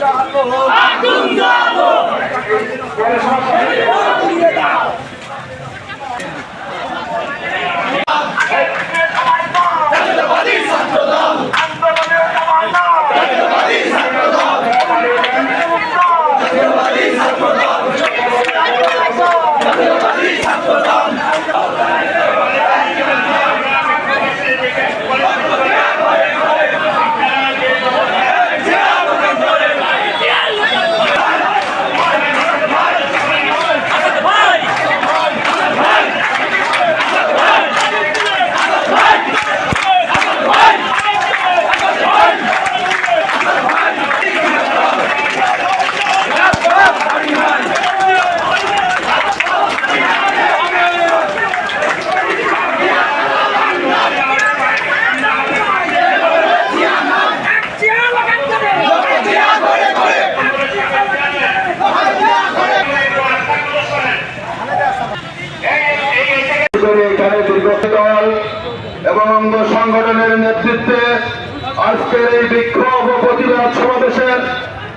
চালো আগুন জ্বালো। আজকের এই বিক্ষোভ ও প্রতিবাদ সমাবেশের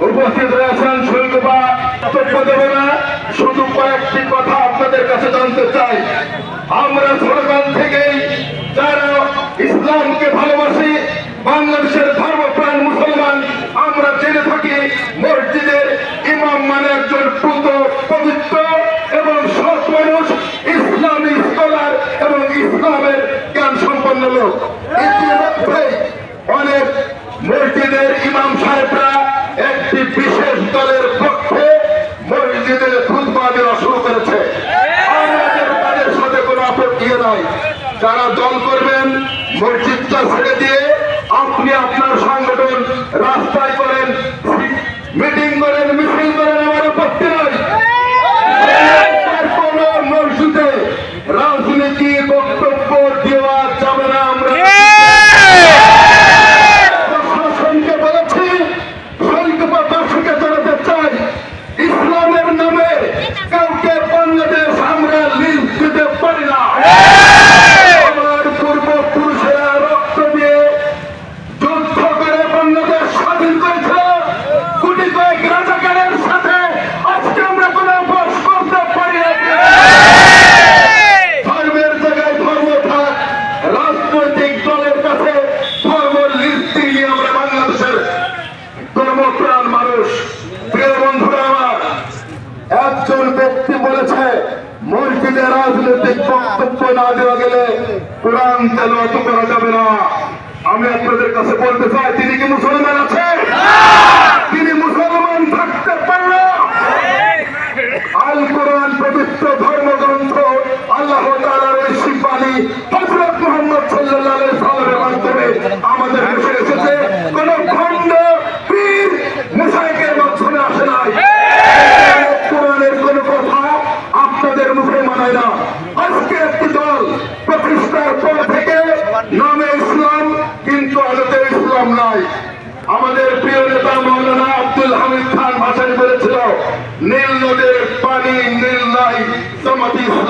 উপস্থিত রয়েছেন শুল্কবা বক্তব্য দেব না, শুধু কয়েকটি কথা আপনাদের কাছে জানতে চাই। আমরা ছোটকাল থেকেই মসজিদের ইমাম সাহেবরা একটি বিশেষ দলের পক্ষে মসজিদের খুদবা দেওয়া শুরু করেছে। তাদের সাথে কোনো আপত্তি নাই। যারা দল করবেন, মসজিদটা ছেড়ে দিয়ে আপনি আপনার সংগঠন রাস্তায় করেন, মিটিং করেন, মিছিল করেন আমার আপত্তি নাই কোন মসজিদে রাজনীতি বক্তব্য দেওয়া যাবে না আমরা প্রশাসনকে বলেছি সংকল্পবাসীকে জানাতে চাই ইসলামের নামে কাউকে বাংলাদেশ আমরা লিজ দিতে পারি না আমার পূর্বপুরুষেরা রক্ত দিয়ে যুদ্ধ করে বাংলাদেশ স্বাধীন করেছে কোটি কয়েক রাজাকারের সাথে আজকে আমরা কোনো বস করতে পারি না ধর্মের জায়গায় ধর্ম থাক রাজনৈতিক দলের কাছে ধর্ম লিস্টি নিয়ে আমরা বাংলাদেশের ধর্মপ্রাণ মানুষ প্রিয় বন্ধুরা আমার একজন ব্যক্তি বলেছে মসজিদে রাজনৈতিক বক্তব্য না দেওয়া গেলে কোরআন তেলাওয়াত করা যাবে না। আমি আপনাদের কাছে বলতে চাই, তিনি কি মুসলমান আছে আমাদের প্রিয় নেতা মৌলানা আব্দুল হামিদ খান ভাসানি বলেছিল নীল নদের পানি, নীল নাই নাই